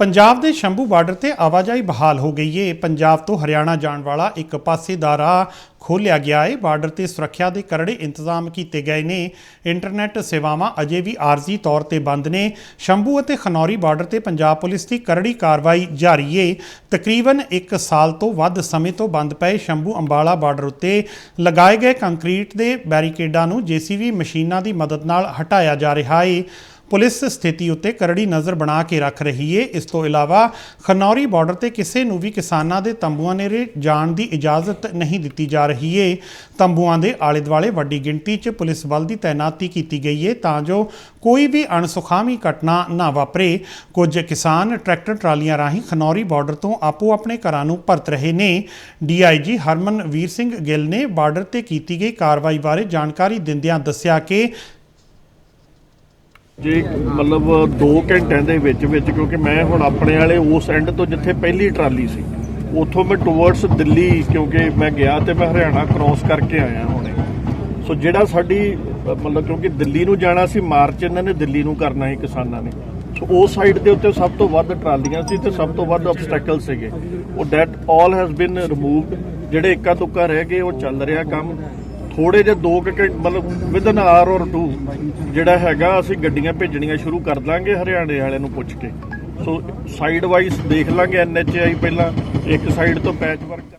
ਪੰਜਾਬ ਦੇ ਸ਼ੰਭੂ ਬਾਰਡਰ ਤੇ ਆਵਾਜਾਈ ਬਹਾਲ ਹੋ ਗਈ ਏ। ਪੰਜਾਬ ਤੋਂ ਹਰਿਆਣਾ ਜਾਣ ਵਾਲਾ ਇੱਕ ਪਾਸੇ ਦਾ ਰਾਹ ਖੋਲ੍ਹਿਆ ਗਿਆ ਏ। ਬਾਰਡਰ ਤੇ ਸੁਰੱਖਿਆ ਦੇ ਕਰੜੇ ਇੰਤਜ਼ਾਮ ਕੀਤੇ ਗਏ ਨੇ। ਇੰਟਰਨੈਟ ਸੇਵਾਵਾਂ ਅਜੇ ਵੀ ਆਰਜ਼ੀ ਤੌਰ ਤੇ ਬੰਦ ਨੇ। ਸ਼ੰਭੂ ਅਤੇ ਖਨੌਰੀ ਬਾਰਡਰ ਤੇ ਪੰਜਾਬ ਪੁਲਿਸ ਦੀ ਕਰੜੀ ਕਾਰਵਾਈ ਜਾਰੀ ਏ। ਤਕਰੀਬਨ 1 ਸਾਲ ਤੋਂ ਵੱਧ ਸਮੇਂ ਤੋਂ ਬੰਦ ਪਏ ਸ਼ੰਭੂ ਅੰਬਾਲਾ ਬਾਰਡਰ ਉੱਤੇ ਲਗਾਏ ਗਏ ਕੰਕਰੀਟ ਦੇ ਬੈਰੀਕੇਡਾਂ ਨੂੰ ਜੀਸੀਬੀ ਮਸ਼ੀਨਾਂ ਦੀ ਮਦਦ ਨਾਲ ਹਟਾਇਆ ਜਾ ਰਿਹਾ ਏ। ਪੁਲਿਸ ਸਥਿਤੀ ਉੱਤੇ ਕਰੜੀ ਨਜ਼ਰ ਬਣਾ ਕੇ ਰੱਖ ਰਹੀ ਏ। ਇਸ ਤੋਂ ਇਲਾਵਾ ਖਨੌਰੀ ਬਾਰਡਰ ਤੇ ਕਿਸੇ ਨੂੰ ਵੀ ਕਿਸਾਨਾਂ ਦੇ ਤੰਬੂਆਂ ਨੇੜੇ ਜਾਣ ਦੀ ਇਜਾਜ਼ਤ ਨਹੀਂ ਦਿੱਤੀ ਜਾ ਰਹੀ ਏ। ਤੰਬੂਆਂ ਦੇ ਆਲੇ ਦੁਆਲੇ ਵੱਡੀ ਗਿਣਤੀ 'ਚ ਪੁਲਿਸ ਬਲ ਦੀ ਤਾਇਨਾਤੀ ਕੀਤੀ ਗਈ ਏ ਤਾਂ ਜੋ ਕੋਈ ਵੀ ਅਣਸੁਖਾਵੀ ਘਟਨਾ ਨਾ ਵਾਪਰੇ। ਕੁਝ ਕਿਸਾਨ ਟਰੈਕਟਰ ਟਰਾਲੀਆਂ ਰਾਹੀਂ ਖਨੌਰੀ ਬਾਰਡਰ ਤੋਂ ਆਪੋ ਆਪਣੇ ਘਰਾਂ ਨੂੰ ਪਰਤ ਰਹੇ ਨੇ। ਡੀਆਈਜੀ ਹਰਮਨ ਵੀਰ ਸਿੰਘ ਗਿੱਲ ਨੇ ਬਾਰਡਰ ਤੇ ਕੀਤੀ ਗਈ ਕਾਰਵਾਈ ਬਾਰੇ ਜਾਣਕਾਰੀ ਦਿੰਦਿਆਂ ਦੱਸਿਆ ਕਿ ਜੇ ਮਤਲਬ 2 ਘੰਟਿਆਂ ਦੇ ਵਿੱਚ ਵਿੱਚ, ਕਿਉਂਕਿ ਮੈਂ ਹੁਣ ਆਪਣੇ ਵਾਲੇ ਉਸ ਐਂਡ ਤੋਂ ਜਿੱਥੇ ਪਹਿਲੀ ਟਰਾਲੀ ਸੀ, ਉੱਥੋਂ ਮੈਂ ਟੁਵਰਡਸ ਦਿੱਲੀ, ਕਿਉਂਕਿ ਮੈਂ ਗਿਆ ਤੇ ਮੈਂ ਹਰਿਆਣਾ ਕ੍ਰਾਸ ਕਰਕੇ ਆਇਆ ਹੁਣੇ। ਸੋ ਜਿਹੜਾ ਸਾਡੀ, ਮਤਲਬ ਕਿਉਂਕਿ ਦਿੱਲੀ ਨੂੰ ਜਾਣਾ ਸੀ, ਮਾਰਚ ਇਹਨਾਂ ਨੇ ਦਿੱਲੀ ਨੂੰ ਕਰਨਾ ਸੀ ਕਿਸਾਨਾਂ ਨੇ। ਸੋ ਉਸ ਸਾਈਡ ਦੇ ਉੱਤੇ ਸਭ ਤੋਂ ਵੱਧ ਟਰਾਲੀਆਂ ਸੀ ਤੇ ਸਭ ਤੋਂ ਵੱਧ ਆਬਸਟੈਕਲ ਸੀਗੇ। ਉਹ that all has been removed ਜਿਹੜੇ ਇੱਕਾ ਤੁੱਕਾ ਰਹਿ ਗਏ, ਉਹ ਚੱਲ ਰਿਹਾ ਕੰਮ। ਥੋੜੇ ਜਿਹੇ 2 ਘੰਟੇ, ਮਤਲਬ ਵਿਦਨ ਆਰ ਔਰ 2 ਜਿਹੜਾ ਹੈਗਾ, ਅਸੀਂ ਗੱਡੀਆਂ ਭੇਜਣੀਆਂ ਸ਼ੁਰੂ ਕਰ ਦਾਂਗੇ ਹਰਿਆਣੇ ਵਾਲਿਆਂ ਨੂੰ ਪੁੱਛ ਕੇ। ਸੋ ਸਾਈਡ ਵਾਈਜ਼ ਦੇਖ ਲਾਂਗੇ ਐਨਐਚਆਈ ਪਹਿਲਾਂ, ਇੱਕ ਸਾਈਡ ਤੋਂ ਪੈਚ ਵਰਕ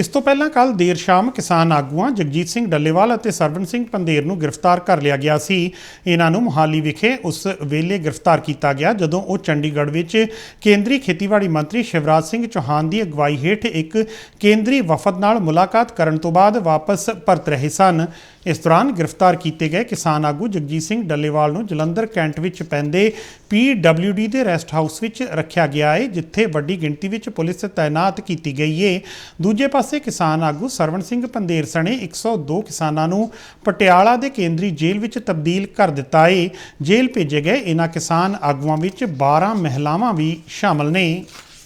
ਇਸ ਤੋਂ ਪਹਿਲਾਂ ਕੱਲ ਦੇਰ ਸ਼ਾਮ ਕਿਸਾਨ ਆਗੂਆਂ ਜਗਜੀਤ ਸਿੰਘ ਡੱਲੇਵਾਲ ਅਤੇ ਸਰਵਨ ਸਿੰਘ ਪੰਦੇਰ ਨੂੰ ਗ੍ਰਿਫਤਾਰ ਕਰ ਲਿਆ ਗਿਆ ਸੀ। ਇਹਨਾਂ ਨੂੰ ਮੁਹਾਲੀ ਵਿਖੇ ਉਸ ਵੇਲੇ ਗ੍ਰਿਫਤਾਰ ਕੀਤਾ ਗਿਆ, ਜਦੋਂ ਉਹ ਚੰਡੀਗੜ੍ਹ ਵਿੱਚ ਕੇਂਦਰੀ ਖੇਤੀਬਾੜੀ ਮੰਤਰੀ ਸ਼ਿਵਰਾਜ ਸਿੰਘ ਚੌਹਾਨ ਦੀ ਅਗਵਾਈ ਹੇਠ ਇੱਕ ਕੇਂਦਰੀ ਵਫਦ ਨਾਲ ਮੁਲਾਕਾਤ ਕਰਨ ਤੋਂ ਬਾਅਦ ਵਾਪਸ ਪਰਤ ਰਹੇ ਸਨ। ਇਸ ਦੌਰਾਨ ਗ੍ਰਿਫਤਾਰ ਕੀਤੇ ਗਏ ਕਿਸਾਨ ਆਗੂ ਜਗਜੀਤ ਸਿੰਘ ਡੱਲੇਵਾਲ ਨੂੰ ਜਲੰਧਰ ਕੈਂਟ ਵਿੱਚ ਪੈਂਦੇ ਪੀਡਬਲਯੂਡੀ ਦੇ ਰੈਸਟ ਹਾਊਸ ਵਿੱਚ ਰੱਖਿਆ ਗਿਆ ਹੈ ਜਿੱਥੇ ਵੱਡੀ ਗਿਣਤੀ ਵਿੱਚ ਪੁਲਿਸ ਤਾਇਨਾਤ ਕੀਤੀ ਗਈ ਹੈ ਦੂਜੇ ਪਾਸੇ ਕਿਸਾਨ ਆਗੂ ਸਰਵਣ ਸਿੰਘ ਪੰਦੇਰ ਸਣੇ 102 ਕਿਸਾਨਾਂ ਨੂੰ ਪਟਿਆਲਾ ਦੇ ਕੇਂਦਰੀ ਜੇਲ੍ਹ ਵਿੱਚ ਤਬਦੀਲ ਕਰ ਦਿੱਤਾ ਏ। ਜੇਲ੍ਹ ਭੇਜੇ ਗਏ। ਇਹਨਾਂ ਕਿਸਾਨ ਆਗੂਆਂ ਵਿੱਚ 12 ਮਹਿਲਾਵਾਂ ਵੀ ਸ਼ਾਮਲ ਨੇ।